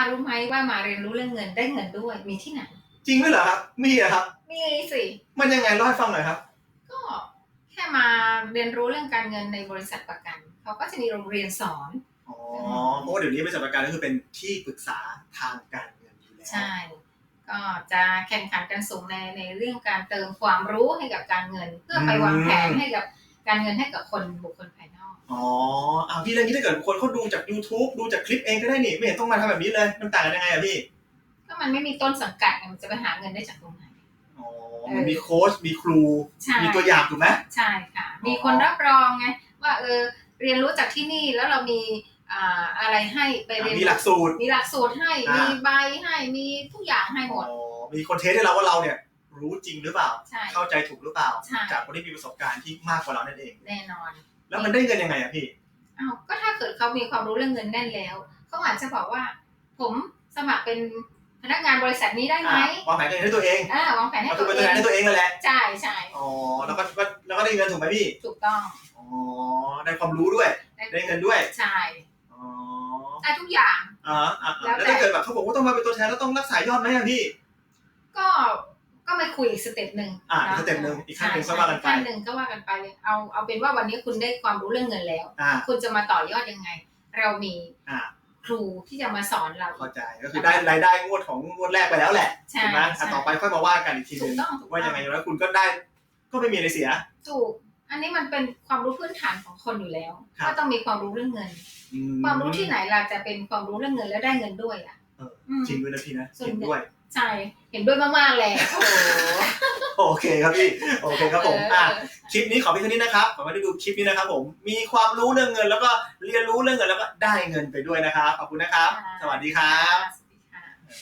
ารู้ไหมว่ามาเรียนรู้เรื่องเงินได้เงินด้วยมีที่ไหน จริงด้วยเหรอครับ มีเหรอครับ มีสิมันยังไงเล่าให้ฟังหน่อยครับ ก็แค่มาเรียนรู้เรื่องการเงินในบริษัทประกันเขาก็จะมีโรงเรียนสอน อ๋อเพราะว่าเดี๋ยวนี้บริษัทประกันก็คือเป็นที่ปรึกษาทางการเงินอยู่แล้วใช่ ก็จะแข่งขันกันสูงในในเรื่องการเติมความรู้ให้กับการเงิน เพื่อไปวางแผนให้กับการเงินให้กับคนบุคคลภายน อกอ๋ออ้าวพี่เรื่องนี้ถ้าเกิดคนเขาดูจาก YouTube ดูจากคลิปเองก็ได้นี่ไม่เห็นต้องมาทำแบบนี้เลย มันต่างกันยังไงอะพี่ ก็มันไม่มีต้นสังกัดไงมันจะไปหาเงินได้จากตรงไหน อ๋อ มันมีโค้ชมีครู ใช่ มีตัวอย่างถูกไหม ใช่ค่ะอ๋อมีคนรับรองไงว่าเออเรียนรู้จากที่นี่แล้วเรามีอ่าอะไรให้ไปเรียนมีหลักสูตร มีหลักสูตรให้อ่ามี มีใบให้มีทุกอย่างให้หมอ๋อ ดมีคนเทสให้เราว่าเราเนี่ย รู้จริงหรือเปล่า ใช่ เข้าใจถูกหรือเปล่า ใช่ จากคนที่มีประสบการณ์ที่มากกว่าเรานั่นเอง แน่นอน แล้วมันได้เงินยังไงอะพี่อ้าวก็ถ้าเกิดเขามีความรู้เรื่องเงินแน่นแล้วเขาอาจจะบอกว่า ผมสมัครเป็นพนักงานบริษัทนี้ได้ไหมอ่าวางแผนการเงินให้ตัวเองอ่าวางแผนให้ก็คืตัอวเป็นเอตัวแทนงให้ตัวเองนั่นแหละใช่ใช่อ๋อแล้วก็ก็แล้วก็ได้เงินถูกไหมพี่ถูกต้องอ๋อได้ความรู้ด้วย ได้เงินด้วยใช่อ๋อได้ทุกอย่าง อ่าอ่าแล้วแล้วแต่ถ้าเกิดแบบเขาบอกว่าต้องมาเป็นตัวแทนแล้วต้องรักษายอดไหมอะพี่ ก็ก็ไม่ คุยอีกสเต็ปหนึ่งอ่าะอีกสเต็ปหนึ่งอีกขั้นหนึ่งใช่ก็ว่ากันไปขั้นหนึ่งก็ว่ากันไปเอาเอาเป็นว่าวันนี้คุณได้ความรู้เรื่องเงินแล้วอ่าคุณจะมาต่อยอดยังไง เรามีอ่าครูที่จะมาสอนเราเข้าใจก็คือได้รายได้งวดของงวดแรกไปแล้วแหละใช่ถูกไหมอะใช่ต่อไปค่อยมาว่ากันอีกทีหถูนึกงต้องถูกว่าต้ยัองไงแล้วคุณก็ได้ก็ไม่มีอะไรเสียถูกอันนี้มันเป็นความรู้พื้นฐานของคนอยู่แล้วครับก็ต้องมีความรู้เรื่องเงินอืความรู้ที่ไหนล่ะจะเป็นความรู้เรื่องเงินแล้วได้เงินด้วยอะเอออืมจริงด้วยนะพี่นะส่วนจริงด้วย ใช่เห็นด้วยมากๆเลยโอ้โหโอเคครับพี่ โอเคครับผมเอออะคลิปนี้ขอเพียงเท่านี้นะครับขอให้ได้ดูคลิปนี้นะครับ ผม มีความรู้เรื่องเงิน แล้วก็เรียนรู้เรื่องเงินแล้วก็ได้เงินไปด้วยนะครับ ขอบคุณนะครับ สวัสดีครับส